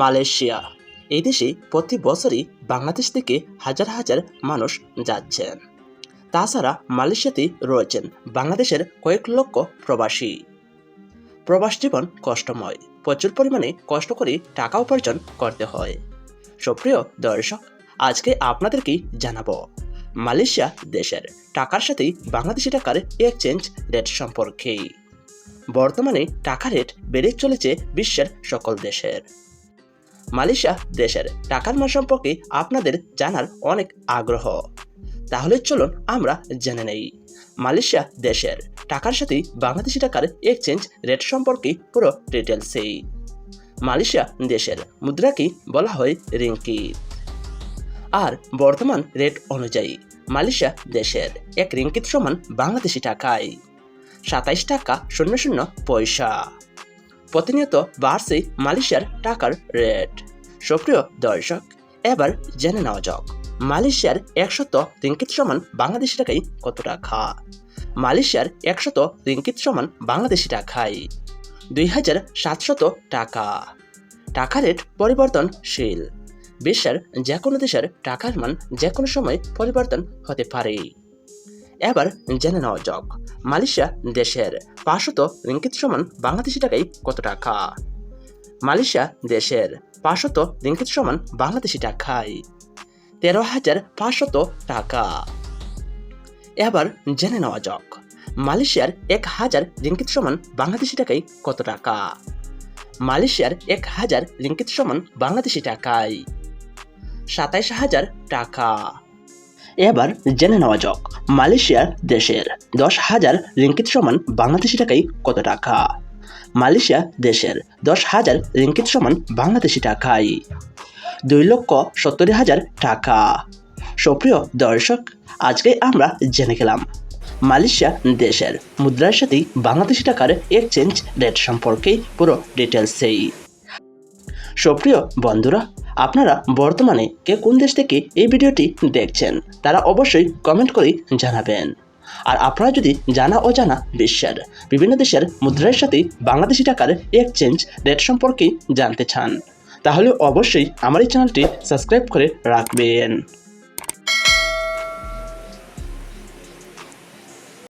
Malaysia. এই দেশে প্রতি বছরই বাংলাদেশ থেকে হাজার হাজার মানুষ যাচ্ছেন। তাছাড়া মালয়েশিয়াতে রয়েছেন বাংলাদেশের কয়েক লক্ষ প্রবাসী। প্রবাস জীবন কষ্টময়, প্রচুর পরিমাণে কষ্ট করে টাকা উপার্জন করতে হয়। সুপ্রিয় দর্শক, আজকে আপনাদেরকে জানাব, মালয়েশিয়া দেশের টাকার সাথেই বাংলাদেশি টাকার এক্সচেঞ্জ রেট সম্পর্কে। বর্তমানে টাকা রেট বেড়ে চলেছে বিশ্বের সকল দেশের। মালয়েশিয়া দেশের টাকার মান সম্পর্কে আপনাদের জানার অনেক আগ্রহ। তাহলে চলুন আমরা জেনে নেই। মালয়েশিয়া দেশের টাকার সাথে বাংলাদেশি টাকার এক্সচেঞ্জ রেট সম্পর্কে পুরো ডিটেলসেই মালয়েশিয়া দেশের মুদ্রাকে বলা হয় রিঙ্কি। আর বর্তমান রেট অনুযায়ী মালয়েশিয়া দেশের এক রিঙ্কিত সমান বাংলাদেশি টাকায়। সাতাইশ টাকা শূন্য শূন্য পয়সা। প্রতিনিয়ত বাড়ছে মালয়েশিয়ার টাকার রেট। সুপ্রিয় দর্শক, এবার জেনে নেওয়া যাক, মালয়েশিয়ার একশত রিঙ্কিত সমান বাংলাদেশি টাকায় কত টাকা? মালয়েশিয়ার একশত রিঙ্কিত সমান বাংলাদেশি টাকায় দুই হাজার সাতশত টাকা। টাকা রেট পরিবর্তনশীল। বিশ্বের যে কোনো দেশের টাকার মান যে কোনো সময় পরিবর্তন হতে পারে। এবার জেনে নেওয়া যাক। মালয়েশিয়া দেশের পাঁচশত রিঙ্কিত সমান বাংলাদেশি টাকায় কত টাকা? মালয়েশিয়া দেশের পাঁচশত রিঙ্কিত সমান বাংলাদেশি টাকায় তেরো হাজার পাঁচশত টাকা। এবার জেনে নেওয়া যাক, মালয়েশিয়ার এক হাজার রিঙ্কিত সমান বাংলাদেশি টাকায় কত টাকা? মালয়েশিয়ার এক হাজার রিঙ্কিত সমান বাংলাদেশি টাকায় সাতাইশ হাজার টাকা। এবার জেনে নেওয়া যাক মালয়েশিয়ার দেশের দশ হাজার রিঙ্কিত সমান বাংলাদেশি টাকায় কত টাকা? মালয়েশিয়া দেশের দশ হাজার রিঙ্কিত সমান বাংলাদেশি টাকায় দুই লক্ষ সত্তর হাজার টাকা। সুপ্রিয় দর্শক, আজকে আমরা জেনে গেলাম, মালয়েশিয়া দেশের মুদ্রার সাথেই বাংলাদেশি টাকার এক্সচেঞ্জ রেট সম্পর্কে পুরো ডিটেলসেই সুপ্রিয় বন্ধুরা, আপনারা বর্তমানে কে কোন দেশ থেকে এই ভিডিওটি দেখছেন, তারা অবশ্যই কমেন্ট করে জানাবেন। আর আপনারা যদি জানা অজানা জানা বিশ্বের, বিভিন্ন দেশের মুদ্রার সাথে বাংলাদেশি টাকার এক্সচেঞ্জ রেট সম্পর্কে জানতে চান, তাহলে অবশ্যই আমার এই চ্যানেলটি সাবস্ক্রাইব করে রাখবেন।